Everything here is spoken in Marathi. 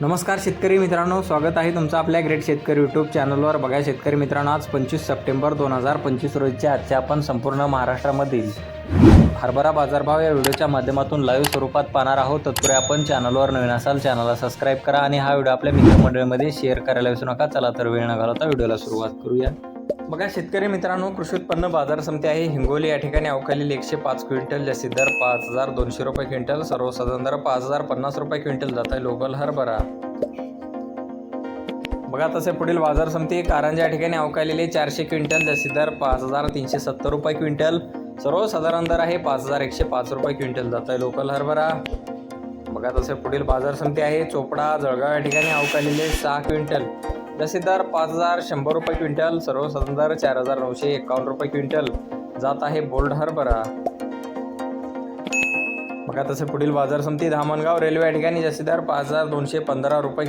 नमस्कार शेतकरी मित्रांनो स्वागत आहे तुमचं आपल्या ग्रेट शेतकरी यूट्यूब चॅनलवर बघा शेतकरी मित्रांनो आज पंचवीस सप्टेंबर दोन हजार पंचवीस रोजीच्या आजच्या आपण संपूर्ण महाराष्ट्रामधील हरभरा बाजारभाव या व्हिडिओच्या माध्यमातून लाईव्ह स्वरूपात पाहणार आहोत. तत्पूर्वी आपण चॅनलवर नवीन असाल चॅनलला सबस्क्राईब करा आणि हा व्हिडिओ आपल्या मित्रमंडळीमध्ये शेअर करायला विसरू नका. चला तर वेळ न घालवता व्हिडिओला सुरुवात करूया. बघा शेतकरी मित्रांनो कृषी उत्पन्न बाजार समिती आहे. हिंगोली या ठिकाणी अवकालेली एकशे पाच क्विंटल जास्तीत दर पाच हजार दोनशे रुपये क्विंटल सर्वसाधारण दर पाच हजार पन्नास रुपये क्विंटल जात आहे. लोकल हरभरा. बघा तसे पुढील बाजार समिती कारंजा या ठिकाणी अवकालेले चारशे क्विंटल जास्तीत दर पाच हजार तीनशे सत्तर रुपये क्विंटल सर्वसाधारण दर आहे पाच हजार एकशे पाच रुपये क्विंटल जात आहे लोकल हरभरा. बघा तसे पुढील बाजार समिती आहे. चोपडा जळगाव या ठिकाणी अवकालेले सहा क्विंटल. दर पाच हजार शंभर रुपये क्विंटल सर्वसाधारण दर चार हजार नऊशे एकावन्न रुपये क्विंटल. जात आहे बोल्ड हरभरा. बघा तसे पुढील बाजार समिती धामणगाव रेल्वे या ठिकाणी जसेदार दर पाच हजार दोनशे पंधरा रुपये